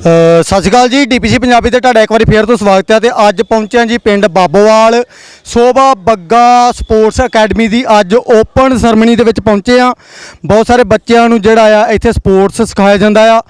ਸਤਿ ਸ਼੍ਰੀ ਅਕਾਲ ਜੀ, ਡੀਪੀਸੀ ਪੰਜਾਬੀ ਤੇ ਤੁਹਾਡਾ ਇੱਕ ਵਾਰੀ ਫੇਰ ਤੋਂ ਸਵਾਗਤ ਹੈ ਤੇ ਅੱਜ ਪਹੁੰਚਿਆ ਜੀ ਪਿੰਡ ਬਾਬੋਵਾਲ, ਸੋਭਾ ਬੱਗਾ ਸਪੋਰਟਸ ਅਕੈਡਮੀ ਦੀ ਅੱਜ ਓਪਨ ਸਰਮਨੀ ਦੇ ਵਿੱਚ ਪਹੁੰਚੇ ਆ ਬਹੁਤ ਸਾਰੇ ਬੱਚਿਆਂ ਨੂੰ ਜਿਹੜਾ ਆ ਇੱਥੇ ਸਪੋਰਟਸ ਸਿਖਾਇਆ ਜਾਂਦਾ ਆ।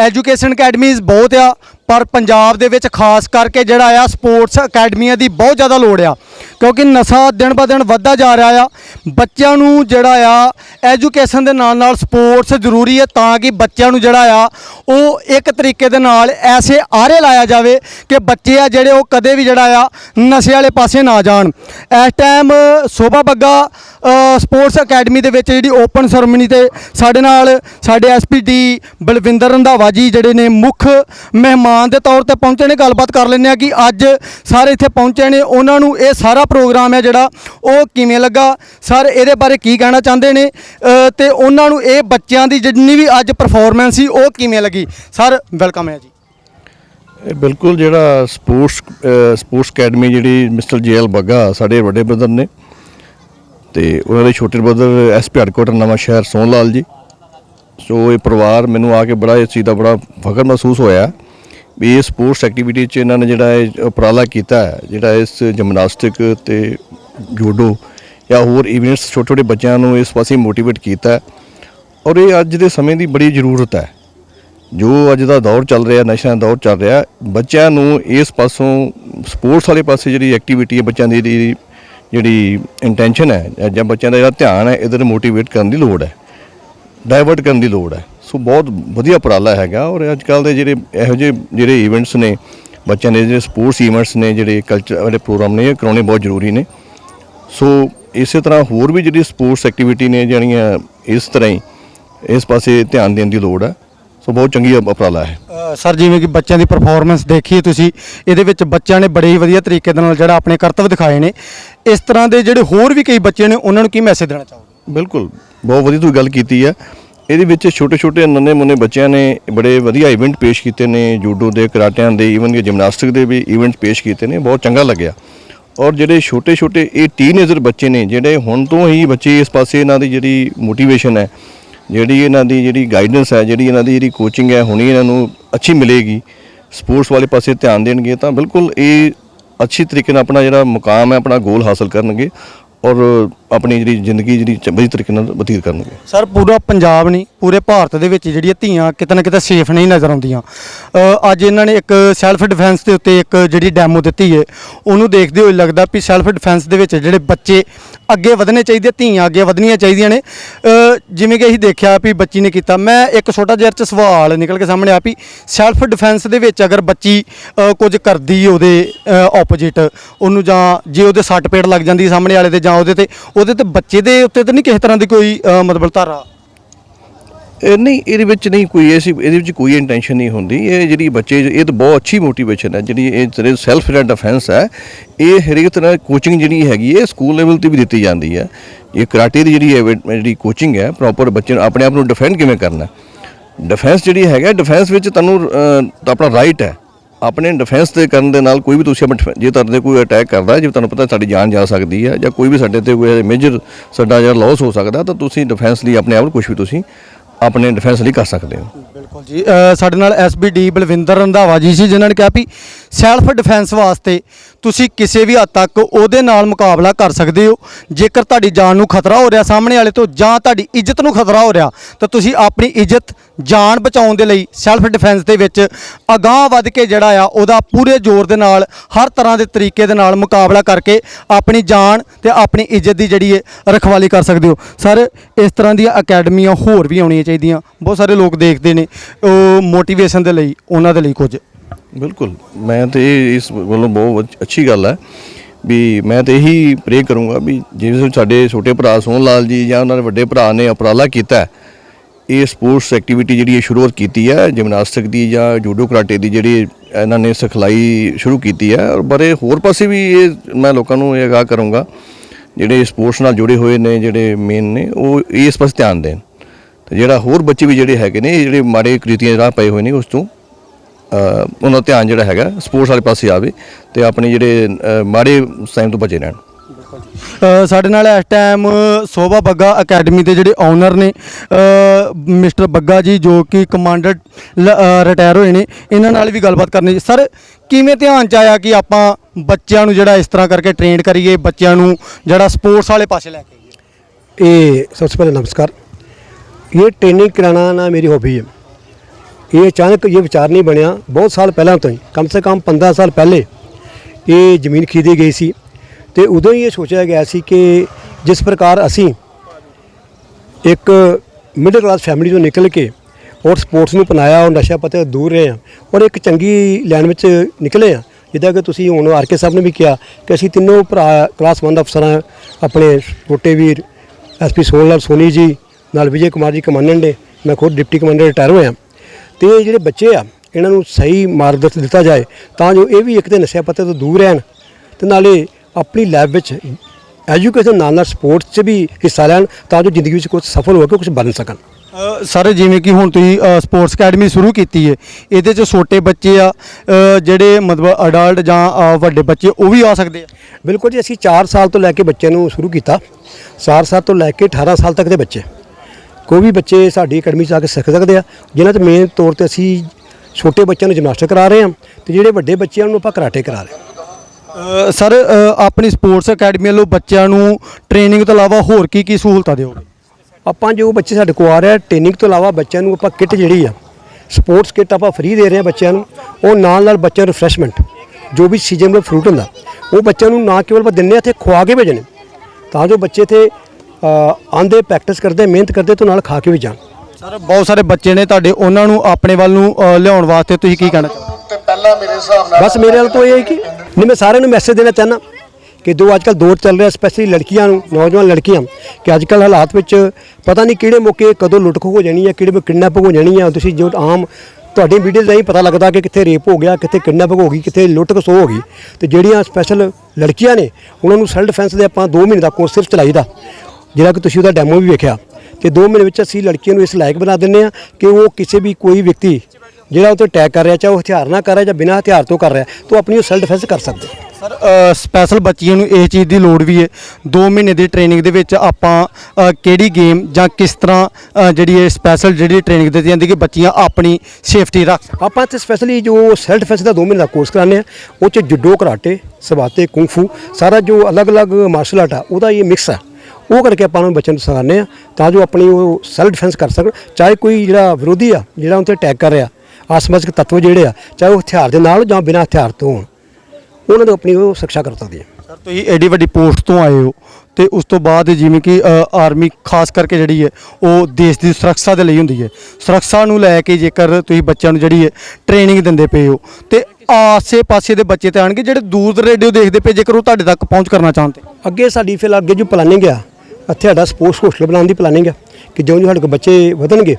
ਐਜੂਕੇਸ਼ਨ ਅਕੈਡਮੀਜ਼ ਬਹੁਤ ਆ ਪਰ ਪੰਜਾਬ ਦੇ ਵਿੱਚ ਖਾਸ ਕਰਕੇ ਜਿਹੜਾ ਆ ਸਪੋਰਟਸ ਅਕੈਡਮੀਆਂ ਦੀ ਬਹੁਤ ਜ਼ਿਆਦਾ ਲੋੜ ਆ, ਕਿਉਂਕਿ ਨਸ਼ਾ ਦਿਨ ਬ ਦਿਨ ਵੱਧਦਾ ਜਾ ਰਿਹਾ ਆ। ਬੱਚਿਆਂ ਨੂੰ ਜਿਹੜਾ ਆ ਐਜੂਕੇਸ਼ਨ ਦੇ ਨਾਲ ਨਾਲ ਸਪੋਰਟਸ ਜ਼ਰੂਰੀ ਹੈ ਤਾਂ ਕਿ ਬੱਚਿਆਂ ਨੂੰ ਜਿਹੜਾ ਆ, ਉਹ ਇੱਕ ਤਰੀਕੇ ਦੇ ਨਾਲ ਐਸੇ ਆਰੇ ਲਾਇਆ ਜਾਵੇ ਕਿ ਬੱਚੇ ਆ ਜਿਹੜੇ ਉਹ ਕਦੇ ਵੀ ਜਿਹੜਾ ਆ, ਨਸ਼ੇ ਵਾਲੇ ਪਾਸੇ ਨਾ ਜਾਣ। ਇਸ time Sobha Bagga sports academy ਦੇ ਵਿੱਚ ਜਿਹੜੀ ਓਪਨ ਸੈਰਮਨੀ ਤੇ ਸਾਡੇ ਨਾਲ ਸਾਡੇ ਐਸਪੀਡੀ ਬਲਵਿੰਦਰ ਰੰਧਾਵਾ ਜੀ, ਜਿਹੜੇ ਨੇ ਮੁੱਖ ਮਹਿਮਾਨ ਦੇ ਤੌਰ ਤੇ ਪਹੁੰਚੇ ਨੇ ਗੱਲਬਾਤ ਕਰ ਲੈਂਦੇ ਆ ਕਿ ਅੱਜ ਸਾਰੇ ਇੱਥੇ ਪਹੁੰਚੇ ਨੇ। ਉਹਨਾਂ ਨੂੰ ਇਹ ਸਾਰਾ ਪ੍ਰੋਗਰਾਮ ਹੈ ਜਿਹੜਾ ਉਹ ਕਿਵੇਂ ਲੱਗਾ? ਸਰ ਇਹਦੇ ਬਾਰੇ ਕੀ ਕਹਿਣਾ ਚਾਹੁੰਦੇ ਨੇ? ਅ, ਤੇ ਉਹਨਾਂ ਨੂੰ ਇਹ ਬੱਚਿਆਂ ਦੀ ਜਿੰਨੀ ਵੀ ਅੱਜ ਪਰਫਾਰਮੈਂਸ ਸੀ ਉਹ ਕਿਵੇਂ ਲੱਗੀ? ਸਰ ਵੈਲਕਮ ਹੈ ਜੀ। ਇਹ ਬਿਲਕੁਲ ਜਿਹੜਾ ਸਪੋਰਟਸ ਸਪੋਰਟਸ ਅਕੈਡਮੀ ਜਿਹੜੀ ਮਿਸਟਰ ਜੇਐਲ ਬੱਗਾ ਸਾਡੇ ਵੱਡੇ ਬ੍ਰਦਰ ਨੇ ਤੇ ਉਹਨਾਂ ਦੇ ਛੋਟੇ ਬ੍ਰਦਰ ਐਸਪੀ ਹੜਕੋਟਰ ਨਵਾਂ ਸ਼ਹਿਰ ਸੋਹਣ ਲਾਲ ਜੀ। ਸੋ ਇਹ ਪਰਿਵਾਰ ਮੈਨੂੰ ਆ ਕੇ ਬੜਾ ਇਸ ਚੀਜ਼ ਦਾ ਬੜਾ ਫਖਰ ਮਹਿਸੂਸ ਹੋਇਆ। ਵੀ ਇਹ ਸਪੋਰਟਸ ਐਕਟੀਵਿਟੀ 'ਚ ਇਹਨਾਂ ਨੇ ਜਿਹੜਾ ਇਹ ਉਪਰਾਲਾ ਕੀਤਾ ਹੈ, ਜਿਹੜਾ ਇਸ ਜਿਮਨਾਸਟਿਕ ਤੇ ਜੂਡੋ ਜਾਂ ਹੋਰ ਇਵੈਂਟਸ ਛੋਟੇ ਛੋਟੇ ਬੱਚਿਆਂ ਨੂੰ ਇਸ ਪਾਸੇ ਮੋਟੀਵੇਟ ਕੀਤਾ ਔਰ ਇਹ ਅੱਜ ਦੇ ਸਮੇਂ ਦੀ ਬੜੀ ਜ਼ਰੂਰਤ ਹੈ। ਜੋ ਅੱਜ ਦਾ ਦੌਰ ਚੱਲ ਰਿਹਾ, ਨਸ਼ਿਆਂ ਦਾ ਦੌਰ ਚੱਲ ਰਿਹਾ, ਬੱਚਿਆਂ ਨੂੰ ਇਸ ਪਾਸੋਂ ਸਪੋਰਟਸ ਵਾਲੇ ਪਾਸੇ ਜਿਹੜੀ ਐਕਟੀਵਿਟੀ ਹੈ, ਬੱਚਿਆਂ ਦੀ ਜਿਹੜੀ ਜਿਹੜੀ ਇੰਟੈਂਸ਼ਨ ਹੈ ਜਾਂ ਬੱਚਿਆਂ ਦਾ ਜਿਹੜਾ ਧਿਆਨ ਹੈ ਇਧਰ ਮੋਟੀਵੇਟ ਕਰਨ ਦੀ ਲੋੜ ਹੈ ਡਾਇਵਰਟ ਕਰਨ ਦੀ ਲੋੜ ਹੈ। ਸੋ ਬਹੁਤ ਵਧੀਆ ਉਪਰਾਲਾ ਹੈਗਾ ਔਰ ਅੱਜ ਕੱਲ ਦੇ ਜਿਹੜੇ ਇਹੋ ਜਿਹੇ ਜਿਹੜੇ ਇਵੈਂਟਸ ਨੇ ਬੱਚਿਆਂ ਦੇ ਜਿਹੜੇ ਸਪੋਰਟਸ ਇਵੈਂਟਸ ਨੇ ਜਿਹੜੇ ਕਲਚਰ ਵਾਲੇ ਪ੍ਰੋਗਰਾਮ ਨੇ ਇਹ ਕਰਾਉਣੇ ਬਹੁਤ ਜ਼ਰੂਰੀ ਨੇ। ਸੋ ਇਸੇ ਤਰ੍ਹਾਂ ਹੋਰ ਵੀ ਜਿਹੜੀ ਸਪੋਰਟਸ ਐਕਟੀਵਿਟੀ ਨੇ ਜਿਹੜੀਆਂ ਇਸ ਤਰ੍ਹਾਂ ਹੀ ਇਸ ਪਾਸੇ ਧਿਆਨ ਦੇਣ ਦੀ ਲੋੜ ਹੈ। ਸੋ ਬਹੁਤ ਚੰਗੀ ਉਪਰਾਲਾ ਹੈ। ਸਰ ਜਿਵੇਂ ਕਿ ਬੱਚਿਆਂ ਦੀ ਪਰਫਾਰਮੈਂਸ ਦੇਖੀਏ ਤੁਸੀਂ ਇਹਦੇ ਵਿੱਚ ਬੱਚਿਆਂ ਨੇ ਬੜੇ ਹੀ ਵਧੀਆ ਤਰੀਕੇ ਦੇ ਨਾਲ ਜਿਹੜਾ ਆਪਣੇ ਕਰਤੱਵ ਦਿਖਾਏ ਨੇ। ਇਸ ਤਰ੍ਹਾਂ ਦੇ ਜਿਹੜੇ ਹੋਰ ਵੀ ਕਈ ਬੱਚੇ ਨੇ ਉਹਨਾਂ ਨੂੰ ਕੀ ਮੈਸੇਜ ਦੇਣਾ ਚਾਹੋਗੇ? ਬਿਲਕੁਲ ਬਹੁਤ ਵਧੀਆ ਤੁਸੀਂ ਗੱਲ ਕੀਤੀ ਹੈ। ਇਹਦੇ ਵਿੱਚ ਛੋਟੇ ਛੋਟੇ ਨੰਨੇ ਮੁੰਨੇ ਬੱਚਿਆਂ ਨੇ ਬੜੇ ਵਧੀਆ ਇਵੈਂਟ ਪੇਸ਼ ਕੀਤੇ ਨੇ, ਜੂਡੋ ਦੇ, ਕਰਾਟਿਆਂ ਦੇ ਈਵਨ ਕਿ ਜਿਮਨਾਸਟਿਕ ਦੇ ਵੀ ਇਵੈਂਟ ਪੇਸ਼ ਕੀਤੇ ਨੇ, ਬਹੁਤ ਚੰਗਾ ਲੱਗਿਆ। ਔਰ ਜਿਹੜੇ ਛੋਟੇ ਛੋਟੇ ਇਹ ਟੀਨੇਜਰ ਬੱਚੇ ਨੇ, ਜਿਹੜੇ ਹੁਣ ਤੋਂ ਹੀ ਬੱਚੇ ਇਸ ਪਾਸੇ ਇਹਨਾਂ ਦੀ ਜਿਹੜੀ ਮੋਟੀਵੇਸ਼ਨ ਹੈ, ਜਿਹੜੀ ਇਹਨਾਂ ਦੀ ਜਿਹੜੀ ਗਾਈਡੈਂਸ ਹੈ, ਜਿਹੜੀ ਇਹਨਾਂ ਦੀ ਜਿਹੜੀ ਕੋਚਿੰਗ ਹੈ, ਹੁਣੀ ਇਹਨਾਂ ਨੂੰ ਅੱਛੀ ਮਿਲੇਗੀ ਸਪੋਰਟਸ ਵਾਲੇ ਪਾਸੇ ਧਿਆਨ ਦੇਣਗੇ, ਤਾਂ ਬਿਲਕੁਲ ਇਹ ਅੱਛੀ ਤਰੀਕੇ ਨਾਲ ਆਪਣਾ ਜਿਹੜਾ ਮੁਕਾਮ ਹੈ, ਆਪਣਾ ਗੋਲ ਹਾਸਲ ਕਰਨਗੇ। ਔਰ ਆਪਣੀ ਜਿਹੜੀ ਜ਼ਿੰਦਗੀ ਜਿਹੜੀ ਚੰਗੀ ਤਰੀਕੇ ਨਾਲ ਬਤੀਤ ਕਰਨਗੇ। ਸਰ ਪੂਰਾ ਪੰਜਾਬ ਨਹੀਂ ਪੂਰੇ ਭਾਰਤ ਦੇ ਵਿੱਚ ਜਿਹੜੀਆਂ ਧੀਆਂ ਕਿਤੇ ਨਾ ਕਿਤੇ ਸੇਫ ਨਹੀਂ ਨਜ਼ਰ ਆਉਂਦੀਆਂ। ਅ, ਅੱਜ ਇਹਨਾਂ ਨੇ ਇੱਕ ਸੈਲਫ ਡਿਫੈਂਸ ਦੇ ਉੱਤੇ ਇੱਕ ਜਿਹੜੀ ਡੈਮੋ ਦਿੱਤੀ ਹੈ ਉਹਨੂੰ ਦੇਖਦੇ ਹੋਏ ਲੱਗਦਾ ਵੀ ਸੈਲਫ ਡਿਫੈਂਸ ਦੇ ਵਿੱਚ ਜਿਹੜੇ ਬੱਚੇ ਅੱਗੇ ਵਧਣੇ ਚਾਹੀਦੇ ਧੀਆਂ ਅੱਗੇ ਵਧਣੀਆਂ ਚਾਹੀਦੀਆਂ ਨੇ। ਅ, ਜਿਵੇਂ ਕਿ ਅਸੀਂ ਦੇਖਿਆ ਵੀ ਬੱਚੀ ਨੇ ਕੀਤਾ। ਮੈਂ ਇੱਕ ਛੋਟਾ ਜਿਹਾ ਇਹ 'ਚ ਸਵਾਲ ਨਿਕਲ ਕੇ ਸਾਹਮਣੇ ਆ ਵੀ ਸੈਲਫ ਡਿਫੈਂਸ ਦੇ ਵਿੱਚ ਅਗਰ ਬੱਚੀ ਅ, ਕੁਝ ਕਰਦੀ ਉਹਦੇ ਆਪੋਜੀਟ ਉਹਨੂੰ ਜਾਂ ਜੇ ਉਹਦੇ ਸੱਟ ਪੇੜ ਲੱਗ ਜਾਂਦੀ ਸਾਹਮਣੇ ਵਾਲੇ ਤੇ ਜਾਂ ਉਹਦੇ ਤੇ ਉਹਦੇ ਤੇ ਬੱਚੇ ਦੇ ਉੱਤੇ ਤਾਂ ਨਹੀਂ ਕਿਸੇ ਤਰ੍ਹਾਂ ਦੀ ਕੋਈ ਅ, ਮਤਲਬ ਧਾਰਾ? ਇਹ ਨਹੀਂ ਇਹਦੇ ਵਿੱਚ ਨਹੀਂ ਕੋਈ ਐਸੀ ਇਹਦੇ ਵਿੱਚ ਕੋਈ ਇੰਟੈਂਸ਼ਨ ਨਹੀਂ ਹੁੰਦੀ। ਇਹ ਜਿਹੜੀ ਬੱਚੇ ਇਹ ਤਾਂ ਬਹੁਤ ਅੱਛੀ ਮੋਟੀਵੇਸ਼ਨ ਹੈ ਜਿਹੜੀ ਇਹ ਜਿਹੜੇ ਸੈਲਫ ਡਿਫੈਂਸ ਹੈ। ਇਹ ਹਰੇਕ ਤਰ੍ਹਾਂ ਕੋਚਿੰਗ ਜਿਹੜੀ ਹੈਗੀ ਹੈ ਸਕੂਲ ਲੈਵਲ ਤੇ ਵੀ ਦਿੱਤੀ ਜਾਂਦੀ ਹੈ। ਇਹ ਕਰਾਟੇ ਦੀ ਜਿਹੜੀ ਹੈ ਜਿਹੜੀ ਕੋਚਿੰਗ ਹੈ ਪ੍ਰੋਪਰ ਬੱਚੇ ਨੂੰ ਆਪਣੇ ਆਪ ਨੂੰ ਡਿਫੈਂਡ ਕਿਵੇਂ ਕਰਨਾ ਡਿਫੈਂਸ ਜਿਹੜੀ ਹੈਗਾ ਡਿਫੈਂਸ ਵਿੱਚ ਤੁਹਾਨੂੰ ਅਹ, ਆਪਣਾ ਰਾਈਟ ਹੈ। ਆਪਣੇ ਡਿਫੈਂਸ ਦੇ ਕਰਨ ਦੇ ਨਾਲ ਕੋਈ ਵੀ ਤੁਸੀਂ ਆਪਣੇ defense- ਜੇ ਤੁਹਾਡੇ ਤੇ ਕੋਈ ਅਟੈਕ ਕਰਦਾ, ਜੇ ਤੁਹਾਨੂੰ ਪਤਾ ਸਾਡੀ ਜਾਨ ਜਾ ਸਕਦੀ ਹੈ ਜਾਂ ਕੋਈ ਵੀ ਸਾਡੇ ਤੇ ਕੋਈ ਮੇਜਰ ਸਾਡਾ ਜਿਹੜਾ ਲਾਸ ਹੋ ਸਕਦਾ, ਤਾਂ ਤੁਸੀਂ ਡਿਫੈਂਸ ਲਈ ਆਪਣੇ ਆਪ ਨੂੰ ਕੁਝ ਵੀ ਤੁਸੀਂ ਆਪਣੇ ਡਿਫੈਂਸ ਲਈ ਕਰ ਸਕਦੇ ਹੋ। ਬਿਲਕੁਲ ਜੀ ਸਾਡੇ ਨਾਲ ਐਸਬੀਡੀ ਬਲਵਿੰਦਰ ਰੰਧਾਵਾ ਜੀ ਸੀ, ਜਿਨ੍ਹਾਂ ਨੇ ਕਿਹਾ ਵੀ ਸੈਲਫ ਡਿਫੈਂਸ ਵਾਸਤੇ ਤੁਸੀਂ ਕਿਸੇ ਵੀ ਹੱਦ ਤੱਕ ਉਹਦੇ ਨਾਲ ਮੁਕਾਬਲਾ ਕਰ ਸਕਦੇ ਹੋ। ਜੇਕਰ ਤੁਹਾਡੀ ਜਾਨ ਨੂੰ ਖਤਰਾ ਹੋ ਰਿਹਾ ਸਾਹਮਣੇ ਵਾਲੇ ਤੋਂ ਜਾਂ ਤੁਹਾਡੀ ਇੱਜ਼ਤ ਨੂੰ ਖਤਰਾ ਹੋ ਰਿਹਾ, ਤਾਂ ਤੁਸੀਂ ਆਪਣੀ ਇੱਜ਼ਤ ਜਾਨ ਬਚਾਉਣ ਦੇ ਲਈ ਸੈਲਫ ਡਿਫੈਂਸ ਦੇ ਵਿੱਚ ਅਗਾਹ ਵੱਧ ਕੇ ਜਿਹੜਾ ਆ, ਉਹਦਾ ਪੂਰੇ ਜ਼ੋਰ ਦੇ ਨਾਲ, ਹਰ ਤਰ੍ਹਾਂ ਦੇ ਤਰੀਕੇ ਦੇ ਨਾਲ ਮੁਕਾਬਲਾ ਕਰਕੇ ਆਪਣੀ ਜਾਨ ਤੇ ਆਪਣੀ ਇੱਜ਼ਤ ਦੀ ਜਿਹੜੀ ਹੈ ਰਖਵਾਲੀ ਕਰ ਸਕਦੇ ਹੋ। ਸਰ, ਇਸ ਤਰ੍ਹਾਂ ਦੀਆਂ ਅਕੈਡਮੀਆਂ ਹੋਰ ਵੀ ਆਉਣੀਆਂ ਚਾਹੀਦੀਆਂ। ਬਹੁਤ ਸਾਰੇ ਲੋਕ ਦੇਖਦੇ ਨੇ, ਉਹ ਮੋਟੀਵੇਸ਼ਨ ਦੇ ਲਈ, ਉਹਨਾਂ ਦੇ ਲਈ ਕੁਝ। ਬਿਲਕੁਲ। ਮੈਂ ਤੇ ਇਹ ਇਸ ਵੱਲੋਂ ਬਹੁਤ ਅੱਛੀ ਗੱਲ ਹੈ ਵੀ ਮੈਂ ਤੇ ਇਹੀ ਪ੍ਰੇ ਕਰੂੰਗਾ ਵੀ ਜਿਵੇਂ ਸਾਡੇ ਛੋਟੇ ਭਰਾ ਸੋਹਣ ਲਾਲ ਜੀ ਜਾਂ ਉਹਨਾਂ ਦੇ ਵੱਡੇ ਭਰਾ ਨੇ ਉਪਰਾਲਾ ਕੀਤਾ ਇਹ ਸਪੋਰਟਸ ਐਕਟੀਵਿਟੀ ਜਿਹੜੀ ਇਹ ਸ਼ੁਰੂਆਤ ਕੀਤੀ ਹੈ ਜਿਮਨਾਸਟਿਕ ਦੀ ਜਾਂ ਜੂਡੋ ਕਰਾਟੇ ਦੀ ਜਿਹੜੀ ਇਹਨਾਂ ਨੇ ਸਿਖਲਾਈ ਸ਼ੁਰੂ ਕੀਤੀ ਹੈ ਔਰ ਬੜੇ ਹੋਰ ਪਾਸੇ ਵੀ ਇਹ ਮੈਂ ਲੋਕਾਂ ਨੂੰ ਇਹ ਅਗਾਹ ਕਰੂੰਗਾ, ਜਿਹੜੇ ਸਪੋਰਟਸ ਨਾਲ ਜੁੜੇ ਹੋਏ ਨੇ, ਜਿਹੜੇ ਮੇਨ ਨੇ, ਉਹ ਇਸ ਪਾਸੇ ਧਿਆਨ ਦੇਣ। ਤੇ ਜਿਹੜਾ ਹੋਰ ਬੱਚੇ ਵੀ ਜਿਹੜੇ ਹੈਗੇ ਨੇ ਇਹ ਜਿਹੜੇ ਮਾੜੇ ਕ੍ਰਿਤੀਆਂ ਰਾਹ ਪਏ ਹੋਏ ਨੇ ਉਸ ਤੋਂ ਉਹਨਾਂ ਧਿਆਨ ਜਿਹੜਾ ਹੈਗਾ ਸਪੋਰਟਸ ਵਾਲੇ ਪਾਸੇ ਆਵੇ ਤੇ ਆਪਣੇ ਜਿਹੜੇ ਮਾੜੇ ਸਾਈਨ ਤੋਂ ਬਚੇ ਰਹਿਣ। ਸਾਡੇ ਨਾਲ ਇਸ ਟਾਈਮ ਸੋਭਾ ਬੱਗਾ ਅਕੈਡਮੀ ਦੇ ਜਿਹੜੇ ਓਨਰ ਨੇ ਮਿਸਟਰ ਬੱਗਾ ਜੀ ਜੋ ਕਿ ਕਮਾਂਡਰ ਰਿਟਾਇਰ ਹੋਏ ਨੇ ਇਹਨਾਂ ਨਾਲ ਵੀ ਗੱਲਬਾਤ ਕਰਨੀ ਸਰ ਕਿਵੇਂ ਧਿਆਨ ਚ ਆਇਆ ਕਿ ਆਪਾਂ ਬੱਚਿਆਂ ਨੂੰ ਜਿਹੜਾ ਇਸ ਤਰ੍ਹਾਂ ਕਰਕੇ ਟ੍ਰੇਨ ਕਰੀਏ ਬੱਚਿਆਂ ਨੂੰ ਜਿਹੜਾ ਸਪੋਰਟਸ ਵਾਲੇ ਪਾਸੇ ਲੈ ਕੇ ਇਹ ਸਭ ਤੋਂ ਪਹਿਲਾਂ ਨਮਸਕਾਰ। ਇਹ ਟ੍ਰੇਨਿੰਗ ਕਰਾਣਾ ਨਾ ਮੇਰੀ ਹੋਬੀ ਹੈ। ਇਹ ਅਚਾਨਕ ਇਹ ਵਿਚਾਰ ਨਹੀਂ ਬਣਿਆ। ਬਹੁਤ ਸਾਲ ਪਹਿਲਾਂ ਤੋਂ ਹੀ, ਕਮ ਸੇ ਕਮ 15 ਸਾਲ ਪਹਿਲੇ ਇਹ ਜ਼ਮੀਨ ਖਰੀਦੀ ਗਈ ਸੀ। ਤੇ ਉਦੋਂ ਹੀ ਇਹ ਸੋਚਿਆ ਗਿਆ ਸੀ ਕਿ ਜਿਸ ਪ੍ਰਕਾਰ ਅਸੀਂ ਇੱਕ ਮਿਡਲ ਕਲਾਸ ਫੈਮਿਲੀ ਤੋਂ ਨਿਕਲ ਕੇ ਔਰ ਸਪੋਰਟਸ ਨੂੰ ਪਨਾਇਆ ਔਰ ਨਸ਼ਾ ਪਤੇ ਦੂਰ ਰਹੇ ਹਾਂ, ਔਰ ਇੱਕ ਚੰਗੀ ਲਾਈਨ ਵਿੱਚ ਨਿਕਲੇ ਹਾਂ, ਜਿੱਦਾਂ ਕਿ ਤੁਸੀਂ ਹੁਣ ਆਰਕੇ ਸਾਹਿਬ ਨੇ ਵੀ ਕਿਹਾ ਕਿ ਅਸੀਂ ਤਿੰਨੋਂ ਭਰਾ ਕਲਾਸ 1 ਅਫਸਰਾਂ ਆਪਣੇ ਛੋਟੇ ਵੀਰ ਐਸਪੀ ਸੋਨਲਾਲ ਸੋਨੀ ਜੀ, ਨਾਲ ਵਿਜੇ ਕੁਮਾਰ ਜੀ ਕਮਾਂਡੈਂਟ ਨੇ ਮੈਂ ਖੁਦ ਡਿਪਟੀ ਕਮਾਂਡਰ ਰਿਟਾਇਰ ਹੋਇਆ। ਤੇ ਇਹ ਜਿਹੜੇ ਬੱਚੇ ਆ ਇਹਨਾਂ ਨੂੰ ਸਹੀ ਮਾਰਗਦਰਸ਼ਨ ਦਿੱਤਾ ਜਾਏ ਤਾਂ ਜੋ ਇਹ ਵੀ ਇੱਕ ਤੇ ਨਸ਼ਾ ਪੱਤੇ ਤੋਂ ਦੂਰ ਰਹਿਣ ਤੇ ਨਾਲੇ ਆਪਣੀ ਲਾਈਫ ਵਿੱਚ ਐਜੂਕੇਸ਼ਨ ਨਾਲ ਨਾਲ ਸਪੋਰਟਸ 'ਚ ਵੀ ਹਿੱਸਾ ਲੈਣ ਤਾਂ ਜੋ ਜ਼ਿੰਦਗੀ ਵਿੱਚ ਕੁਝ ਸਫਲ ਹੋ ਕੇ ਕੁਝ ਬਣ ਸਕਣ। ਸਰ ਜਿਵੇਂ ਕਿ ਹੁਣ ਤੁਸੀਂ ਸਪੋਰਟਸ ਅਕੈਡਮੀ ਸ਼ੁਰੂ ਕੀਤੀ ਹੈ ਇਹਦੇ ਚ ਛੋਟੇ ਬੱਚੇ ਆ ਜਿਹੜੇ ਮਤਲਬ ਅਡਲਟ ਜਾਂ ਵੱਡੇ ਬੱਚੇ ਉਹ ਵੀ ਆ ਸਕਦੇ ਆ? ਬਿਲਕੁਲ ਜੀ ਅਸੀਂ 4 ਸਾਲ ਤੋਂ ਲੈ ਕੇ ਬੱਚਿਆਂ ਨੂੰ ਸ਼ੁਰੂ ਕੀਤਾ। 4 ਸਾਲ ਤੋਂ ਲੈ ਕੇ 18 ਸਾਲ ਤੱਕ ਦੇ ਬੱਚੇ। ਕੋਈ ਵੀ ਬੱਚੇ ਸਾਡੀ ਅਕੈਡਮੀ 'ਚ ਆ ਕੇ ਸਿੱਖ ਸਕਦੇ ਆ ਜਿਨ੍ਹਾਂ 'ਚ ਮੇਨ ਤੌਰ ਤੇ ਅਸੀਂ ਛੋਟੇ ਬੱਚਿਆਂ ਨੂੰ ਜਿਮਨਾਸਟਿਕ ਕਰਾ ਰਹੇ ਹਾਂ ਤੇ ਜਿਹੜੇ ਵੱਡੇ ਬੱਚੇ ਆ ਉਹਨੂੰ ਆਪਾਂ ਕਰਾਟੇ ਕਰਾ ਰਹੇ ਹਾਂ। ਸਰ ਆਪਣੀ ਸਪੋਰਟਸ ਅਕੈਡਮੀ ਵੱਲੋਂ ਬੱਚਿਆਂ ਨੂੰ ਟ੍ਰੇਨਿੰਗ ਤੋਂ ਇਲਾਵਾ ਹੋਰ ਕੀ ਕੀ ਸਹੂਲਤਾਂ ਦਿਓਗੇ? ਆਪਾਂ ਜੋ ਬੱਚੇ ਸਾਡੇ ਕੋਲ ਆ ਰਹੇ ਆ ਟ੍ਰੇਨਿੰਗ ਤੋਂ ਇਲਾਵਾ ਬੱਚਿਆਂ ਨੂੰ ਆਪਾਂ ਕਿੱਟ ਜਿਹੜੀ ਆ ਸਪੋਰਟਸ ਕਿੱਟ ਆਪਾਂ ਫ੍ਰੀ ਦੇ ਰਹੇ ਆ ਬੱਚਿਆਂ ਨੂੰ ਉਹ ਨਾਲ ਨਾਲ ਬੱਚਿਆਂ ਨੂੰ ਰਿਫਰੈਸ਼ਮੈਂਟ ਜੋ ਵੀ ਸੀਜ਼ਨਲ ਫਰੂਟ ਹੁੰਦਾ ਉਹ ਬੱਚਿਆਂ ਨੂੰ ਨਾ ਕੇਵਲ ਆਪਾਂ ਦਿੰਨੇ ਆ ਤੇ ਖਵਾ ਕੇ ਭੇਜਣੇ ਤਾਂ ਜੋ ਬੱਚੇ ਤੇ ਆਂਦੇ ਪ੍ਰੈਕਟਿਸ ਕਰਦੇ ਮਿਹਨਤ ਕਰਦੇ ਤੋਂ ਨਾਲ ਖਾ ਕੇ ਵੀ ਜਾਣ। ਸਰ ਬਹੁਤ ਸਾਰੇ ਬੱਚੇ ਨੇ ਤੁਹਾਡੇ ਉਹਨਾਂ ਨੂੰ ਆਪਣੇ ਵੱਲ ਨੂੰ ਅ, ਲਿਆਉਣ ਵਾਸਤੇ ਤੁਸੀਂ ਕੀ ਕਹਿਣਾ ਚਾਹੁੰਦੇ ਤੇ ਪਹਿਲਾਂ ਮੇਰੇ ਹਿਸਾਬ ਨਾਲ ਬਸ ਮੇਰੇ ਵੱਲ ਤੋਂ ਇਹ ਹੈ ਕਿ ਨਹੀਂ ਮੈਂ ਸਾਰਿਆਂ ਨੂੰ ਮੈਸੇਜ ਦੇਣਾ ਚਾਹੁੰਦਾ ਕਿ ਜੋ ਅੱਜਕੱਲ ਦੌਰ ਚੱਲ ਰਿਹਾ ਸਪੈਸ਼ਲੀ ਲੜਕੀਆਂ ਨੂੰ ਨੌਜਵਾਨ ਲੜਕੀਆਂ ਕਿ ਅੱਜਕੱਲ ਹਾਲਾਤ ਵਿੱਚ ਪਤਾ ਨਹੀਂ ਕਿਹੜੇ ਮੌਕੇ ਕਦੋਂ ਲੁੱਟ ਖੋਹ ਹੋ ਜਾਣੀ ਹੈ ਕਿਹੜੇ ਕਿਡਨੈਪ ਹੋ ਜਾਣੀ ਹੈ ਤੁਸੀਂ ਜੋ ਆਮ ਤੁਹਾਡੀ ਵੀਡੀਓ ਰਾਹੀਂ ਪਤਾ ਲੱਗਦਾ ਕਿ ਕਿੱਥੇ ਰੇਪ ਹੋ ਗਿਆ ਕਿੱਥੇ ਕਿਡਨੈਪ ਹੋ ਗਈ ਕਿੱਥੇ ਲੁੱਟ ਖਸੋ ਹੋ ਗਈ ਤੇ ਜਿਹੜੀਆਂ ਸਪੈਸ਼ਲ ਲੜਕੀਆਂ ਨੇ ਉਹਨਾਂ ਨੂੰ ਸੈਲਫ ਡਿਫੈਂਸ ਦੇ ਆਪਾਂ 2 ਮਹੀਨੇ ਦਾ ਕੋਰਸ ਸਿਰਫ ਚਲਾਈਦਾ। ਜਿਹੜਾ ਕਿ ਤੁਸੀਂ ਉਹਦਾ ਡੈਮੋ ਵੀ ਵੇਖਿਆ ਤੇ 2 ਮਹੀਨੇ ਵਿੱਚ ਅਸੀਂ ਲੜਕੀਆਂ ਨੂੰ ਇਸ ਲਾਇਕ ਬਣਾ ਦਿੰਦੇ ਆ ਕਿ ਉਹ ਕਿਸੇ ਵੀ ਕੋਈ ਵਿਅਕਤੀ ਜਿਹੜਾ ਉਹ ਤੇ ਅਟੈਕ ਕਰ ਰਿਹਾ ਚਾਹੇ ਉਹ ਹਥਿਆਰ ਨਾਲ ਕਰ ਰਿਹਾ ਜਾਂ ਬਿਨਾਂ ਹਥਿਆਰ ਤੋਂ ਕਰ ਰਿਹਾ ਤਾਂ ਆਪਣੀ ਉਹ ਸੈਲਫ ਡਿਫੈਂਸ ਕਰ ਸਕਦੇ ਸਰ ਸਪੈਸ਼ਲ ਬੱਚਿਆਂ ਨੂੰ ਇਸ ਚੀਜ਼ ਦੀ ਲੋੜ ਵੀ ਹੈ 2 ਮਹੀਨੇ ਦੀ ਟ੍ਰੇਨਿੰਗ ਦੇ ਵਿੱਚ ਆਪਾਂ ਕਿਹੜੀ ਗੇਮ ਜਾਂ ਕਿਸ ਤਰ੍ਹਾਂ ਜਿਹੜੀ ਇਹ ਸਪੈਸ਼ਲ ਜਿਹੜੀ ਟ੍ਰੇਨਿੰਗ ਦਿੱਤੀ ਜਾਂਦੀ ਕਿ ਬੱਚੀਆਂ ਆਪਣੀ ਸੇਫਟੀ ਰੱਖ ਆਪਾਂ ਇੱਥੇ ਸਪੈਸ਼ਲੀ ਜੋ ਸੈਲਫ ਡਿਫੈਂਸ ਦਾ 2 ਮਹੀਨੇ ਦਾ ਕੋਰਸ ਕਰਾਉਂਦੇ ਆ ਉਹ ਚ ਜੁਡੋ ਕਰਾਟੇ ਸਵਾਤੇ ਕੁੰਫੂ ਸਾਰਾ ਜੋ ਅਲੱਗ-ਅਲੱਗ ਮਾਰਸ਼ਲ ਆਰਟ ਆ ਉਹਦਾ ਇਹ ਮਿਕਸ ਆ। ਉਹ ਕਰਕੇ ਆਪਾਂ ਨੂੰ ਬੱਚਿਆਂ ਨੂੰ ਸਿਖਾਉਂਦੇ ਆ ਤਾਂ ਜੋ ਆਪਣੀ ਉਹ ਸੈਲਫ ਡਿਫੈਂਸ ਕਰ ਸਕਣ। ਚਾਹੇ ਕੋਈ ਜਿਹੜਾ ਵਿਰੋਧੀ ਆ ਜਿਹੜਾ ਉਹਨਾਂ ਤੇ ਅਟੈਕ ਕਰ ਰਿਹਾ ਆਸਮਾਜਿਕ ਤੱਤਵ ਜਿਹੜੇ ਆ ਚਾਹੇ ਉਹ ਹਥਿਆਰ ਦੇ ਨਾਲ ਜਾਂ ਬਿਨਾਂ ਹਥਿਆਰ ਤੋਂ ਹੋਣ। ਉਹਨਾਂ ਨੂੰ ਆਪਣੀ ਉਹ ਸਿੱਖਿਆ ਕਰ ਸਕਦੇ ਆ ਸਰ ਤੁਸੀਂ ਐਡੀ ਵੱਡੀ ਪੋਸਟ ਤੋਂ ਆਏ ਹੋ ਤੇ ਉਸ ਤੋਂ ਬਾਅਦ ਜਿਵੇਂ ਕਿ ਆਰਮੀ ਖਾਸ ਕਰਕੇ ਜਿਹੜੀ ਹੈ ਉਹ ਦੇਸ਼ ਦੀ ਸੁਰੱਖਿਆ ਦੇ ਲਈ ਹੁੰਦੀ ਹੈ। ਸੁਰੱਖਿਆ ਨੂੰ ਲੈ ਕੇ ਜੇਕਰ ਤੁਸੀਂ ਬੱਚਿਆਂ ਨੂੰ ਜਿਹੜੀ ਹੈ ਟ੍ਰੇਨਿੰਗ ਦਿੰਦੇ ਪਏ ਹੋ ਤੇ ਆਸੇ-ਪਾਸੇ ਦੇ ਬੱਚੇ ਤੇ ਆਣਗੇ ਜਿਹੜੇ ਦੂਰ ਰੇਡੀਓ ਦੇਖਦੇ ਪਏ ਜੇਕਰ ਉਹ ਤੁਹਾਡੇ ਤੱਕ ਪਹੁੰਚ ਕਰਨਾ ਚਾਹੁੰਦੇ। ਅੱਗੇ ਸਾਡੀ ਫਿਲਹਾਲ ਅੱਗੇ ਜੋ ਪਲਾਨਿੰਗ ਆ ਇੱਥੇ ਸਾਡਾ ਸਪੋਰਟਸ ਹੋਸਟਲ ਬਣਾਉਣ ਦੀ ਪਲਾਨਿੰਗ ਆ ਕਿ ਜਿਉਂ ਜਿਉਂ ਸਾਡੇ ਕੋਲ ਬੱਚੇ ਵਧਣਗੇ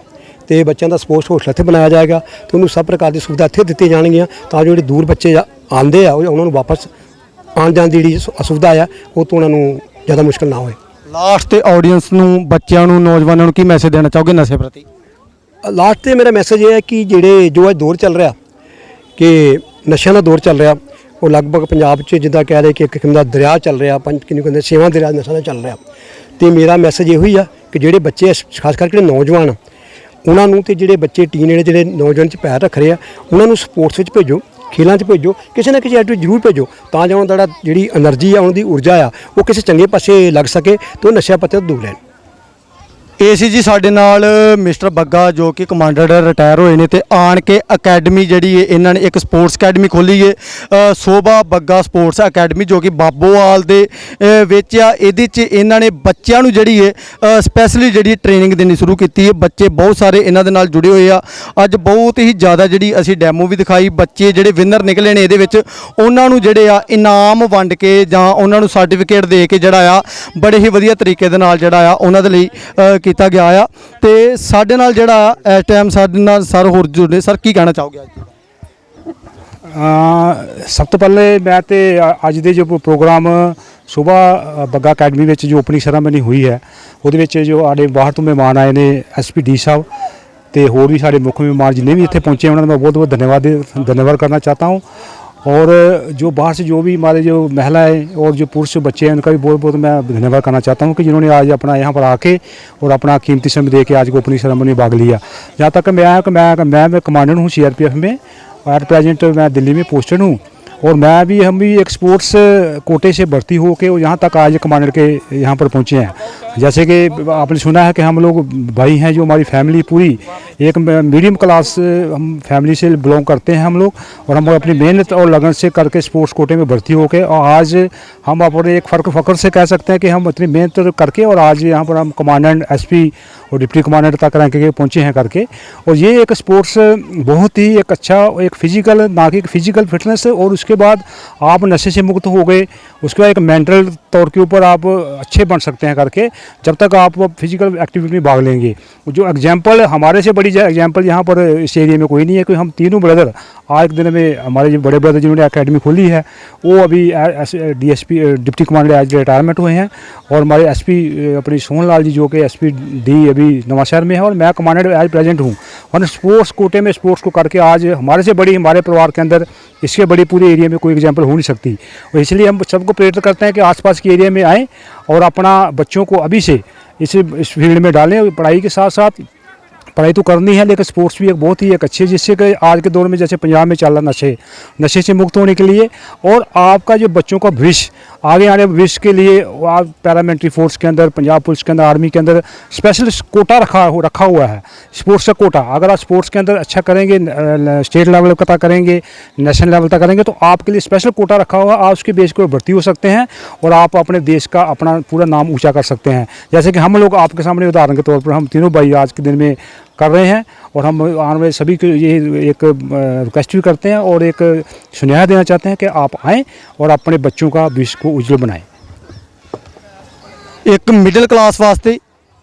ਤੇ ਬੱਚਿਆਂ ਦਾ ਸਪੋਰਟਸ ਹੋਸਟਲ ਇੱਥੇ ਬਣਾਇਆ ਜਾਏਗਾ ਤੇ ਉਹਨੂੰ ਸਭ ਪ੍ਰਕਾਰ ਦੀ ਸੁਵਿਧਾ ਇੱਥੇ ਦਿੱਤੀਆਂ ਜਾਣਗੀਆਂ ਤਾਂ ਜੋ ਜਿਹੜੇ ਦੂਰ ਬੱਚੇ ਆਉਂਦੇ ਆ ਉਹ- ਉਹਨਾਂ ਨੂੰ ਵਾਪਸ ਆਉਣ ਜਾਣ ਦੀ ਜਿਹੜੀ ਅਸੁਵਿਧਾ ਆ ਉਹ ਤੋਂ ਉਹਨਾਂ ਨੂੰ ਜ਼ਿਆਦਾ ਮੁਸ਼ਕਲ ਨਾ ਹੋਏ। ਲਾਸਟ ਤੇ ਆਡੀਅנס ਨੂੰ ਬੱਚਿਆਂ ਨੂੰ ਨੌਜਵਾਨਾਂ ਨੂੰ ਕੀ ਮੈਸੇਜ ਦੇਣਾ ਚਾਹੋਗੇ ਨਸ਼ੇ ਪ੍ਰਤੀ? ਲਾਸਟ ਤੇ ਮੇਰਾ ਮੈਸੇਜ ਇਹ ਹੈ ਕਿ ਜਿਹੜੇ ਜੋ ਅੱਜ ਦੌਰ ਚੱਲ ਰਿਹਾ ਕਿ ਨਸ਼ਿਆਂ ਦਾ ਦੌਰ ਚੱਲ ਰਿਹਾ ਉਹ ਲਗਭਗ ਪੰਜਾਬ 'ਚ ਜਿੱਦਾਂ ਕਹਿ ਰਹੇ ਕਿ ਇੱਕ ਕਿਸਮ ਦਾ ਦਰਿਆ ਚੱਲ ਰਿਹਾ ਪੰਜ ਕਿਨੂੰ ਕਹਿੰਦੇ ਛੇਵਾਂ ਦਰਿਆ ਨਸ਼ਾ ਦਾ ਚੱਲ ਰਿਹਾ। ਤੇ ਮੇਰਾ ਮੈਸੇਜ ਇਹੋ ਹੀ ਆ ਕਿ ਜਿਹੜੇ ਬੱਚੇ ਖਾਸ ਕਰਕੇ ਜਿਹੜੇ ਨੌਜਵਾਨ ਆ, ਉਹਨਾਂ ਨੂੰ ਤੇ ਜਿਹੜੇ ਬੱਚੇ ਟੀਨੇਜ ਜਿਹੜੇ ਨੌਜਵਾਨ ਚ ਪੈਰ ਰੱਖ ਰਹੇ ਆ ਉਹਨਾਂ ਨੂੰ ਸਪੋਰਟਸ ਵਿੱਚ ਭੇਜੋ ਖੇਲਾਂ 'ਚ ਭੇਜੋ ਕਿਸੇ ਨਾ ਕਿਸੇ ਐਕਟਿਵ ਜ਼ਰੂਰ ਭੇਜੋ ਤਾਂ ਜੋ ਉਹਨਾਂ ਦਾ ਜਿਹੜਾ ਜਿਹੜੀ એનર્ਜੀ ਆ ਉਹਨਾਂ ਦੀ ਊਰਜਾ ਆ ਉਹ ਕਿਸੇ ਚੰਗੇ ਪਾਸੇ ਲੱਗ ਸਕੇ ਤੇ ਉਹ ਨਸ਼ਿਆਂ ਪੱਤੇ ਤੋਂ ਦੂਰ ਰਹਿਣ। ਇਹ ਸੀ ਜੀ ਸਾਡੇ ਨਾਲ ਮਿਸਟਰ ਬੱਗਾ ਜੋ ਕਿ ਕਮਾਂਡਰ ਰਿਟਾਇਰ ਹੋਏ ਨੇ ਤੇ ਆਣ ਕੇ ਅਕੈਡਮੀ ਜਿਹੜੀ ਹੈ ਇਹਨਾਂ ਨੇ ਇੱਕ ਸਪੋਰਟਸ ਅਕੈਡਮੀ ਖੋਲੀ ਹੈ ਸੋਭਾ ਬੱਗਾ ਸਪੋਰਟਸ ਅਕੈਡਮੀ ਜੋ ਕਿ ਬਾਬੋਵਾਲ ਦੇ ਵਿੱਚ ਆ। ਇਹਦੇ 'ਚ ਇਹਨਾਂ ਨੇ ਬੱਚਿਆਂ ਨੂੰ ਜਿਹੜੀ ਹੈ ਸਪੈਸ਼ਲੀ ਜਿਹੜੀ ਟ੍ਰੇਨਿੰਗ ਦੇਣੀ ਸ਼ੁਰੂ ਕੀਤੀ ਹੈ ਬੱਚੇ ਬਹੁਤ ਸਾਰੇ ਇਹਨਾਂ ਦੇ ਨਾਲ ਜੁੜੇ ਹੋਏ ਆ। ਅੱਜ ਬਹੁਤ ਹੀ ਜ਼ਿਆਦਾ ਜਿਹੜੀ ਅਸੀਂ ਡੈਮੋ ਵੀ ਦਿਖਾਈ। ਬੱਚੇ ਜਿਹੜੇ ਵਿਨਰ ਨਿਕਲੇ ਨੇ ਇਹਦੇ ਵਿੱਚ, ਉਹਨਾਂ ਨੂੰ ਜਿਹੜੇ ਆ, ਇਨਾਮ ਵੰਡ ਕੇ ਜਾਂ ਉਹਨਾਂ ਨੂੰ ਸਰਟੀਫਿਕੇਟ ਦੇ ਕੇ ਜਿਹੜਾ ਆ, ਬੜੇ ਹੀ ਵਧੀਆ ਤਰੀਕੇ ਦੇ ਨਾਲ ਜਿਹੜਾ ਆ, ਉਹਨਾਂ ਦੇ ਲਈ ਕੀਤਾ ਗਿਆ ਆ ਤੇ ਸਾਡੇ ਨਾਲ ਜਿਹੜਾ ਇਸ ਟਾਈਮ ਸਾਡੇ ਨਾਲ ਸਰ ਹੋਰ ਜੁੜੇ। ਸਰ, ਕੀ ਕਹਿਣਾ ਚਾਹੋਗੇ ਅੱਜ? ਸਭ ਤੋਂ ਪਹਿਲੇ ਮੈਂ ਤੇ ਅੱਜ ਦੇ ਜੋ ਪ੍ਰੋਗਰਾਮ ਸਵੇਰ ਬੱਗਾ ਅਕੈਡਮੀ ਵਿੱਚ ਜੋ ਓਪਨਿੰਗ ਸੈਰਾਮਨੀ ਹੋਈ ਹੈ, ਉਹਦੇ ਵਿੱਚ ਜੋ ਸਾਡੇ ਬਾਹਰ ਤੋਂ ਮਹਿਮਾਨ ਆਏ ਨੇ ਐਸਪੀ ਡੀ ਸਾਹਿਬ ਤੇ ਹੋਰ ਵੀ ਸਾਡੇ ਮੁੱਖ ਮਹਿਮਾਨ ਜਿੰਨੇ ਵੀ ਇੱਥੇ ਪਹੁੰਚੇ ਉਹਨਾਂ ਦਾ ਮੈਂ ਬਹੁਤ ਬਹੁਤ ਧੰਨਵਾਦ ਧੰਨਵਾਦ ਕਰਨਾ ਚਾਹਤਾ ਹਾਂ। और जो बाहर से जो भी हमारे जो महिलाएं और जो पुरुष बच्चे हैं उनका भी बहुत बहुत मैं धन्यवाद करना चाहता हूँ कि जिन्होंने आज अपना यहाँ पर आके और अपना कीमती समय दे के आज को अपनी सेरेमनी में भाग लिया जहाँ तक मैं आया कि मैं मैं, मैं कमांडेंट हूँ सीआरपीएफ में एट प्रेजेंट मैं दिल्ली में पोस्टेड हूँ और मैं भी हम भी एक स्पोर्ट्स कोटे से भर्ती होके और यहाँ तक आज कमांडर के यहाँ पर पहुँचे हैं जैसे कि आपने सुना है कि हम लोग भाई हैं जो हमारी फैमिली पूरी, एक मीडियम क्लास हम फैमिली से बिलोंग करते हैं हम लोग, और हम अपनी मेहनत और लगन से करके स्पोर्ट्स कोटे में भर्ती होकर और आज हम अपने एक फ़र्क, फ़ख्र से कह सकते हैं कि हम इतनी मेहनत करके और आज यहाँ पर हम कमांडेंट एसपी और डिप्टी कमांडेंट तक रैंक के पहुँचे हैं करके। और ये एक स्पोर्ट्स बहुत ही एक अच्छा एक फ़िज़िकल ना कि फ़िज़िकल फिटनेस और उसके बाद आप नशे से मुक्त हो गए, उसके बाद एक मेंटल तौर के ऊपर आप अच्छे बन सकते हैं करके। जब तक आप फ़िज़िकल एक्टिविटी में भाग लेंगे। जो एग्ज़ाम्पल हमारे से बड़ी एग्ज़ाम्पल यहाँ पर इस एरिया में कोई नहीं है कि हम तीनों ब्रदर आज दिन में हमारे जो बड़े ब्रदर जिन्होंने अकेडमी खोली है, वो अभी D S P deputy commander आज रिटायरमेंट हुए हैं और हमारे एस पी अपनी सोहन लाल जी जो कि एस पी डी अभी नवाशहर में है और मैं कमांडर एज प्रेजेंट हूँ। और स्पोर्ट्स कोटे में स्पोर्ट्स को करके आज हमारे से बड़ी, हमारे परिवार के अंदर इसके बड़ी पूरे एरिया में कोई एग्ज़ाम्पल हो नहीं सकती। और इसलिए हम सबको प्रेरित करते हैं कि आसपास के एरिया में आएँ और अपना बच्चों को अभी से इस इस फ़ील्ड में डालें पढ़ाई के साथ साथ पढ़ाई तो करनी है, लेकिन स्पोर्ट्स भी एक बहुत ही एक अच्छी जिससे कि आज के दौर में जैसे पंजाब में चल रहा नशे नशे से मुक्त होने के लिए और आपका जो बच्चों का भविष्य आगे आने भविष्य के लिए आप पैरामिलिट्री फोर्स के अंदर, पंजाब पुलिस के अंदर, आर्मी के अंदर स्पेशल कोटा रखा हो रखा हुआ है स्पोर्ट्स का कोटा। अगर आप स्पोर्ट्स के अंदर अच्छा करेंगे स्टेट लेवल तक करेंगे नेशनल लेवल तक करेंगे तो आपके लिए स्पेशल कोटा रखा हुआ है आप उसके बेस पर भर्ती हो सकते हैं और आप अपने देश का अपना पूरा नाम ऊँचा कर सकते हैं। जैसे कि हम लोग आपके सामने उदाहरण के तौर पर हम तीनों भाई आज के दिन में कर रहे हैं। और हम आने वाले सभी को ये एक रिक्वेस्ट भी करते हैं और एक सुनेहा देना चाहते हैं कि आप आएँ और अपने बच्चों का भविष्य को उज्जवल बनाएं ਇੱਕ ਮਿਡਲ ਕਲਾਸ ਵਾਸਤੇ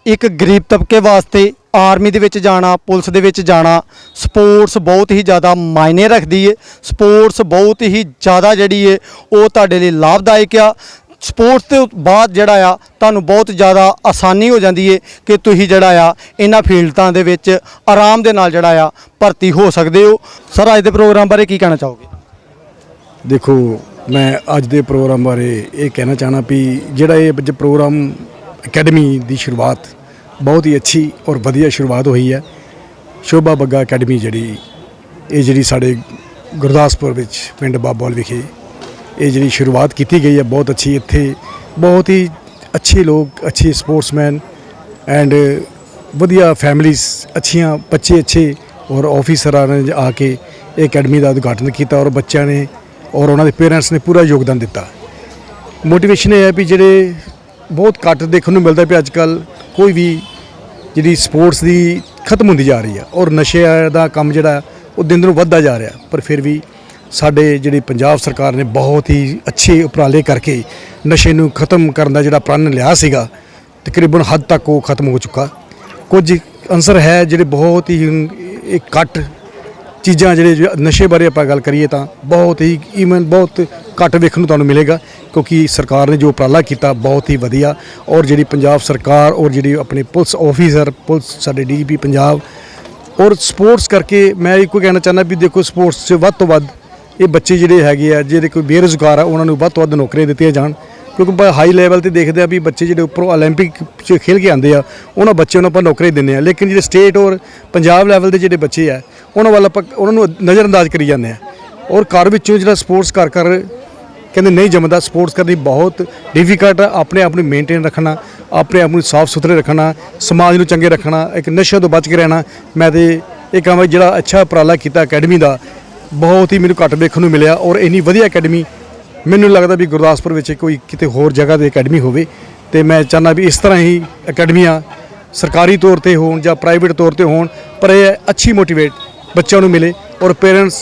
ਇੱਕ ਗਰੀਬ ਤਬਕੇ ਵਾਸਤੇ ਆਰਮੀ ਦੇ ਵਿੱਚ ਜਾਣਾ ਪੁਲਿਸ ਦੇ ਵਿੱਚ ਜਾਣਾ ਸਪੋਰਟਸ ਬਹੁਤ ਹੀ ਜ਼ਿਆਦਾ ਮਾਇਨੇ ਰੱਖਦੀ ਏ ਸਪੋਰਟਸ ਬਹੁਤ ਹੀ ਜ਼ਿਆਦਾ ਜਿਹੜੀ ਏ ਉਹ ਤੁਹਾਡੇ ਲਈ ਲਾਭਦਾਇਕ ਆ ਸਪੋਰਟਸ ਤੋਂ ਬਾਅਦ ਜਿਹੜਾ ਆ, ਤੁਹਾਨੂੰ ਬਹੁਤ ਜ਼ਿਆਦਾ ਆਸਾਨੀ ਹੋ ਜਾਂਦੀ ਏ ਕਿ ਤੁਸੀਂ ਜਿਹੜਾ ਆ, ਇਹਨਾਂ ਫੀਲਡਾਂ ਦੇ ਵਿੱਚ ਆਰਾਮ ਦੇ ਨਾਲ ਜਿਹੜਾ ਆ, ਭਰਤੀ ਹੋ ਸਕਦੇ ਹੋ। ਸਰ, ਅੱਜ ਦੇ ਪ੍ਰੋਗਰਾਮ ਬਾਰੇ ਕੀ ਕਹਿਣਾ ਚਾਹੋਗੇ? ਦੇਖੋ, ਮੈਂ ਅੱਜ ਦੇ ਪ੍ਰੋਗਰਾਮ ਬਾਰੇ ਇਹ ਕਹਿਣਾ ਚਾਹਣਾ ਵੀ ਜਿਹੜਾ ਇਹ ਪ੍ਰੋਗਰਾਮ ਅਕੈਡਮੀ ਦੀ ਸ਼ੁਰੂਆਤ ਬਹੁਤ ਹੀ ਅੱਛੀ ਔਰ ਵਧੀਆ ਸ਼ੁਰੂਆਤ ਹੋਈ ਹੈ। ਸ਼ੋਭਾ ਬੱਗਾ ਅਕੈਡਮੀ ਜਿਹੜੀ, ਇਹ ਜਿਹੜੀ ਸਾਡੇ ਗੁਰਦਾਸਪੁਰ ਵਿੱਚ ਪਿੰਡ ਬਾਬੋਲ ਵਿਖੇ ਇਹ ਜਿਹੜੀ ਸ਼ੁਰੂਆਤ ਕੀਤੀ ਗਈ ਹੈ, ਬਹੁਤ ਅੱਛੀ ਇੱਥੇ, ਬਹੁਤ ਹੀ ਅੱਛੇ ਲੋਕ, ਅੱਛੇ ਸਪੋਰਟਸਮੈਨ ਐਂਡ ਵਧੀਆ ਫੈਮਲੀਜ਼ ਅੱਛੀਆਂ ਬੱਚੇ ਅੱਛੇ ਔਰ ਆਫੀਸਰਾਂ ਨੇ ਆ ਕੇ ਇਹ ਅਕੈਡਮੀ ਦਾ ਉਦਘਾਟਨ ਕੀਤਾ ਔਰ ਬੱਚਿਆਂ ਨੇ ਔਰ ਉਹਨਾਂ ਦੇ ਪੇਰੈਂਟਸ ਨੇ ਪੂਰਾ ਯੋਗਦਾਨ ਦਿੱਤਾ। ਮੋਟੀਵੇਸ਼ਨ ਇਹ ਹੈ ਵੀ ਜਿਹੜੇ ਬਹੁਤ ਘੱਟ ਦੇਖਣ ਨੂੰ ਮਿਲਦਾ ਵੀ ਅੱਜ ਕੱਲ ਕੋਈ ਵੀ ਜਿਹੜੀ ਸਪੋਰਟਸ ਦੀ ਖਤਮ ਹੁੰਦੀ ਜਾ ਰਹੀ ਹੈ ਔਰ ਨਸ਼ੇ ਦਾ ਕੰਮ ਜਿਹੜਾ ਉਹ ਦਿਨ ਦਿਨ ਵੱਧਦਾ ਜਾ ਰਿਹਾ, ਪਰ ਫਿਰ ਵੀ ਸਾਡੇ ਜਿਹੜੀ ਪੰਜਾਬ ਸਰਕਾਰ ਨੇ ਬਹੁਤ ਹੀ ਅੱਛੇ ਉਪਰਾਲੇ ਕਰਕੇ ਨਸ਼ੇ ਨੂੰ ਖਤਮ ਕਰਨ ਦਾ ਜਿਹੜਾ ਪ੍ਰਣ ਲਿਆ ਸੀਗਾ, ਤਕਰੀਬਨ ਹੱਦ ਤੱਕ ਉਹ ਖਤਮ ਹੋ ਚੁੱਕਾ। ਕੁਝ ਅਨਸਰ ਹੈ ਜਿਹੜੇ ਬਹੁਤ ਹੀ ਹੁਣ ਘੱਟ ਚੀਜ਼ਾਂ ਜਿਹੜੇ ਨਸ਼ੇ ਬਾਰੇ ਆਪਾਂ ਗੱਲ ਕਰੀਏ ਤਾਂ ਬਹੁਤ ਹੀ ਈਵਨ ਬਹੁਤ ਘੱਟ ਵੇਖਣ ਨੂੰ ਤੁਹਾਨੂੰ ਮਿਲੇਗਾ, ਕਿਉਂਕਿ ਸਰਕਾਰ ਨੇ ਜੋ ਉਪਰਾਲਾ ਕੀਤਾ ਬਹੁਤ ਹੀ ਵਧੀਆ ਔਰ ਜਿਹੜੀ ਪੰਜਾਬ ਸਰਕਾਰ ਔਰ ਜਿਹੜੀ ਆਪਣੇ ਪੁਲਿਸ ਆਫੀਸਰ ਪੁਲਿਸ ਸਾਡੇ ਡੀਜੀਪੀ ਪੰਜਾਬ ਔਰ ਸਪੋਰਟਸ ਕਰਕੇ ਮੈਂ ਇੱਕੋ ਕਹਿਣਾ ਚਾਹੁੰਦਾ ਵੀ ਦੇਖੋ ਸਪੋਰਟਸ 'ਚ ਵੱਧ ਤੋਂ ਵੱਧ ਇਹ ਬੱਚੇ ਜਿਹੜੇ ਹੈਗੇ ਆ ਜਿਹੜੇ ਕੋਈ ਬੇਰੁਜ਼ਗਾਰ ਆ ਉਹਨਾਂ ਨੂੰ ਵੱਧ ਤੋਂ ਵੱਧ ਨੌਕਰੀਆਂ ਦਿੱਤੀਆਂ ਜਾਣ ਕਿਉਂਕਿ ਆਪਾਂ ਹਾਈ ਲੈਵਲ ਤੇ ਦੇਖਦੇ ਆ ਵੀ ਬੱਚੇ ਜਿਹੜੇ ਉੱਪਰੋਂ 올림픽 'ਚ ਖੇਲ ਕੇ ਆਉਂਦੇ ਆ ਉਹਨਾਂ ਬੱਚਿਆਂ ਨੂੰ ਆਪਾਂ ਨੌਕਰੀ ਦਿੰਦੇ ਆ ਲੇਕਿਨ ਜਿਹੜੇ ਸਟੇਟ ਔਰ ਪੰਜਾਬ ਲੈਵਲ ਦੇ ਜਿਹੜੇ ਬੱਚੇ ਆ ਉਹਨਾਂ ਵੱਲ ਆਪਾਂ ਉਹਨਾਂ ਨੂੰ ਨਜ਼ਰਅੰਦਾਜ਼ ਕਰੀ ਜਾਂਦੇ ਆ ਔਰ ਘਰ ਵਿੱਚੋਂ ਜਿਹੜਾ ਸਪੋਰਟਸ ਕਰ ਕਰ ਕਹਿੰਦੇ ਨਹੀਂ ਜੰਮਦਾ ਸਪੋਰਟਸ ਕਰਨੀ ਬਹੁਤ ਡਿਫਿਕਲਟ ਆ ਆਪਣੇ ਆਪ ਨੂੰ ਮੇਨਟੇਨ ਰੱਖਣਾ ਆਪਣੇ ਆਪ ਨੂੰ ਸਾਫ਼ ਸੁਥਰੇ ਰੱਖਣਾ ਸਮਾਜ ਨੂੰ ਚੰਗੇ ਰੱਖਣਾ ਇੱਕ ਨਸ਼ੇ ਤੋਂ ਬਚ ਕੇ ਰਹਿਣਾ ਮੈਂ ਤੇ ਇਹ ਕਹਾਂ ਵੀ ਜਿਹੜਾ ਅੱਛਾ ਉਪਰਾਲਾ ਕੀਤਾ ਅਕੈਡਮੀ ਦਾ ਬਹੁਤ ਹੀ ਮੈਨੂੰ ਘੱਟ ਵੇਖਣ ਨੂੰ ਮਿਲਿਆ ਔਰ ਇੰਨੀ ਵਧੀਆ ਅਕੈਡਮੀ ਮੈਨੂੰ ਲੱਗਦਾ ਵੀ ਗੁਰਦਾਸਪੁਰ ਵਿੱਚ ਕੋਈ ਕਿਤੇ ਹੋਰ ਜਗ੍ਹਾ ਤੇ ਅਕੈਡਮੀ ਹੋਵੇ। ਤੇ ਮੈਂ ਚਾਹੁੰਦਾ ਵੀ ਇਸ ਤਰ੍ਹਾਂ ਹੀ ਅਕੈਡਮੀਆਂ ਸਰਕਾਰੀ ਤੌਰ ਤੇ ਹੋਣ ਜਾਂ ਪ੍ਰਾਈਵੇਟ ਤੌਰ ਤੇ ਹੋਣ, ਪਰ ਇਹ ਅੱਛੀ ਮੋਟੀਵੇਟ ਬੱਚਿਆਂ ਨੂੰ ਮਿਲੇ ਔਰ ਪੇਰੈਂਟਸ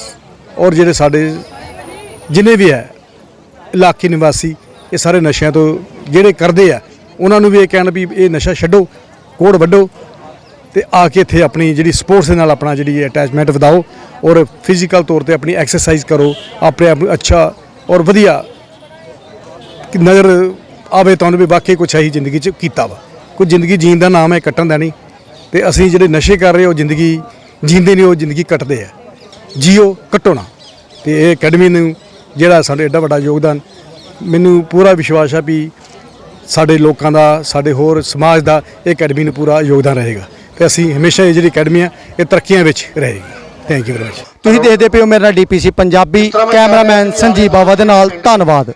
ਔਰ ਜਿਹੜੇ ਸਾਡੇ ਜਿੰਨੇ ਵੀ ਹੈ, ਇਲਾਕੇ ਨਿਵਾਸੀ, ਇਹ ਸਾਰੇ ਨਸ਼ਿਆਂ ਤੋਂ ਜਿਹੜੇ ਕਰਦੇ ਆ, ਉਹਨਾਂ ਨੂੰ ਵੀ ਇਹ ਕਹਿਣ ਵੀ ਇਹ ਨਸ਼ਾ ਛੱਡੋ, ਕੋੜ ਵੱਢੋ ਤੇ ਆ ਕੇ ਇੱਥੇ ਆਪਣੀ ਜਿਹੜੀ ਸਪੋਰਟਸ ਦੇ ਨਾਲ ਆਪਣਾ ਜਿਹੜੀ ਅਟੈਚਮੈਂਟ ਵਧਾਓ। ਔਰ ਫਿਜ਼ੀਕਲ ਤੌਰ ਤੇ ਆਪਣੀ ਐਕਸਰਸਾਈਜ਼ ਕਰੋ, ਆਪਣੇ ਆਪ ਨੂੰ ਅੱਛਾ ਔਰ ਵਧੀਆ ਨਜ਼ਰ ਆਵੇ ਤੁਹਾਨੂੰ ਵੀ ਬਾਕੀ ਕੁਛ ਹੈ ਜ਼ਿੰਦਗੀ 'ਚ ਕੀਤਾ ਵਾ। ਕੋਈ ਜ਼ਿੰਦਗੀ ਜੀਣ ਦਾ ਨਾਮ ਹੈ, ਕੱਟਣ ਦਾ ਨਹੀਂ। ਤੇ ਅਸੀਂ ਜਿਹੜੇ ਨਸ਼ੇ ਕਰ ਰਹੇ, ਉਹ ਜ਼ਿੰਦਗੀ ਜੀਂਦੇ ਨਹੀਂ, ਉਹ ਜ਼ਿੰਦਗੀ ਕੱਟਦੇ ਆ। ਜੀਓ, ਕੱਟੋ ਨਾ। ਤੇ ਇਹ ਅਕੈਡਮੀ ਨੂੰ ਜਿਹੜਾ ਸਾਡੇ ਐਡਾ ਵੱਡਾ ਯੋਗਦਾਨ, ਮੈਨੂੰ ਪੂਰਾ ਵਿਸ਼ਵਾਸ ਆ ਵੀ ਸਾਡੇ ਲੋਕਾਂ ਦਾ, ਸਾਡੇ ਹੋਰ ਸਮਾਜ ਦਾ ਇਹ ਅਕੈਡਮੀ ਨੂੰ ਪੂਰਾ ਯੋਗਦਾਨ ਰਹੇਗਾ। ਤੇ ਅਸੀਂ ਹਮੇਸ਼ਾ ਇਹ ਜਿਹੜੀ ਅਕੈਡਮੀ ਆ, ਇਹ ਤਰੱਕੀਆਂ ਵਿੱਚ ਰਹੇਗੀ। ਥੈਂਕ ਯੂ ਵੈਰੀ ਮਚ ਤੁਸੀਂ ਦੇਖਦੇ ਪਿਓ ਮੇਰਾ ਡੀਪੀਸੀ ਪੰਜਾਬੀ ਕੈਮਰਾਮੈਨ ਸੰਜੀਵ ਬਾਵਾ ਦੇ ਨਾਲ। ਧੰਨਵਾਦ।